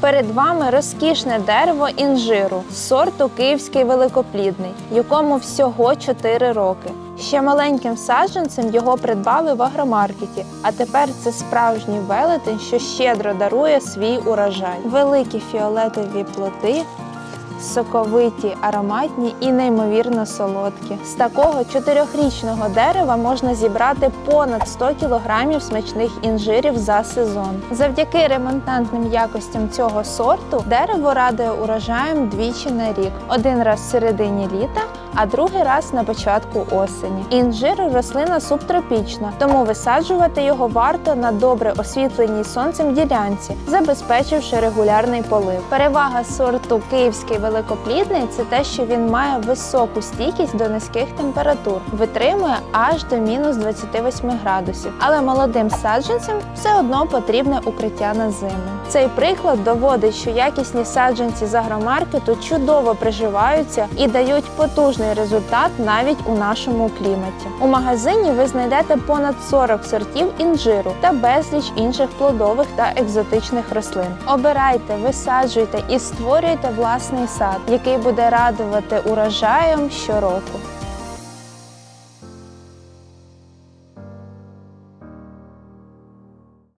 Перед вами розкішне дерево інжиру сорту Київський великоплідний, якому всього 4 роки. Ще маленьким саджанцем його придбали в агромаркеті, а тепер це справжній велетень, що щедро дарує свій урожай. Великі фіолетові плоди, соковиті, ароматні і неймовірно солодкі. З такого чотирьохрічного дерева можна зібрати понад 100 кілограмів смачних інжирів за сезон. Завдяки ремонтантним якостям цього сорту дерево радує урожаєм двічі на рік: один раз в середині літа. А другий раз на початку осені. Інжир рослина субтропічна, тому висаджувати його варто на добре освітленій сонцем ділянці, забезпечивши регулярний полив. Перевага сорту київський великоплідний це те, що він має високу стійкість до низьких температур, витримує аж до мінус 28 градусів. Але молодим саджанцям все одно потрібне укриття на зиму. Цей приклад доводить, що якісні саджанці з агромаркету чудово приживаються і дають потужний результат навіть у нашому кліматі. У магазині ви знайдете понад 40 сортів інжиру та безліч інших плодових та екзотичних рослин. Обирайте, висаджуйте і створюйте власний сад, який буде радувати урожаєм щороку.